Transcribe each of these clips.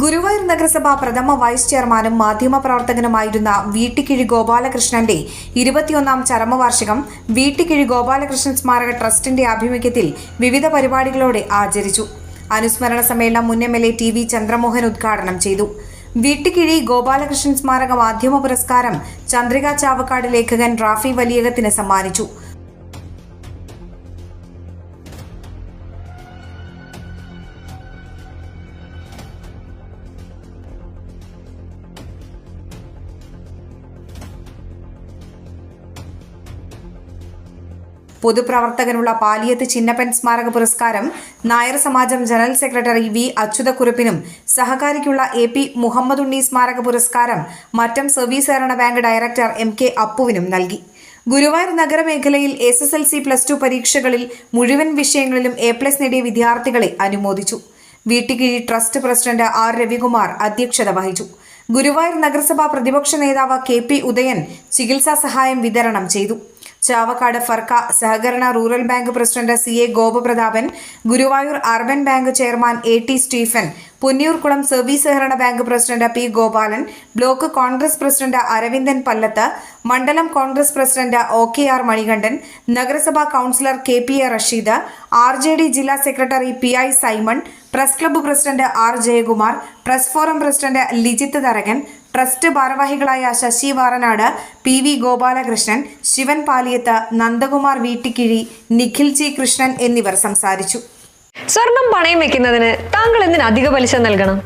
Guruvayur നഗരസഭ പ്രഥമ vice ചെയർമാനും മാധ്യമ പ്രവർത്തകനുമായിരുന്ന വീട്ടിക്കിഴി ഗോപാലകൃഷ്ണന്റെ ഇരുപത്തിയൊന്നാം ചരമവാർഷികം വീട്ടിക്കിഴി ഗോപാലകൃഷ്ണൻ സ്മാരക ട്രസ്റ്റിന്റെ ആഭിമുഖ്യത്തിൽ വിവിധ പരിപാടികളോടെ ആചരിച്ചു. അനുസ്മരണ സമ്മേളനം മുൻ M L A T V Chandramohan ഉദ്ഘാടനം ചെയ്തു. വീട്ടിക്കിഴി ഗോപാലകൃഷ്ണൻ സ്മാരക മാധ്യമ പുരസ്കാരം ചന്ദ്രിക ചാവക്കാട് ലേഖകൻ റാഫി വലിയകത്തിന് സമ്മാനിച്ചു. പൊതുപ്രവർത്തകനുള്ള പാലിയത്ത് ചിന്നപ്പൻ സ്മാരക പുരസ്കാരം നായർ സമാജം ജനറൽ സെക്രട്ടറി വി അച്യുതക്കുറുപ്പിനും സഹകാരിക്കുള്ള എ പി മുഹമ്മദ് ഉണ്ണി സ്മാരക പുരസ്കാരം മറ്റം സർവീസ് സഹകരണ ബാങ്ക് ഡയറക്ടർ എം കെ അപ്പുവിനും നൽകി. Guruvayur നഗരമേഖലയിൽ S S L C plus two പരീക്ഷകളിൽ മുഴുവൻ വിഷയങ്ങളിലും എ പ്ലസ് നേടിയ വിദ്യാർത്ഥികളെ അനുമോദിച്ചു. Veettikkizhi trust president R Ravikumar അധ്യക്ഷത വഹിച്ചു. ഗുരുവായൂർ നഗരസഭാ പ്രതിപക്ഷ നേതാവ് കെ പി ഉദയൻ ചികിത്സാ സഹായം വിതരണം ചെയ്തു. ചാവക്കാട് ഫർക്ക സഹകരണ rural bank president C A Gopaprathapan Guruvayur urban bank chairman A T Stephen Punnayurkulam service സഹകരണ bank president P Gopalan block Congress president Aravindan Pallath മണ്ഡലം Congress president O K R Manikandan നഗരസഭാ councillor K P A Rasheed R J D ജില്ലാ secretary P I Simon press club president R Jayakumar press forum president Lijith Tharakan trust ഭാരവാഹികളായ Sasi Varanad P V Gopalakrishnan Sivan Paliyath Nandakumar Veettikkizhi Nikhil G Krishnan എന്നിവർ സംസാരിച്ചു. സ്വർണം പണയം വെക്കുന്നതിന് താങ്കൾ എന്തിന് അധിക പലിശ നൽകണം?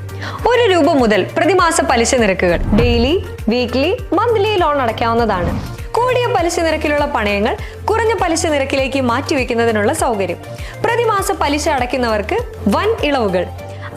ഒരു രൂപ മുതൽ പ്രതിമാസ പലിശ നിരക്കുകൾ ഡെയിലി വീക്ക്ലി മന്ത്ലി ലോൺ അടയ്ക്കാവുന്നതാണ്. കൂടിയ പലിശ നിരക്കിലുള്ള പണയങ്ങൾ കുറഞ്ഞ പലിശ നിരക്കിലേക്ക് മാറ്റിവെക്കുന്നതിനുള്ള സൗകര്യം. പ്രതിമാസ പലിശ അടയ്ക്കുന്നവർക്ക് വൻ ഇളവുകൾ.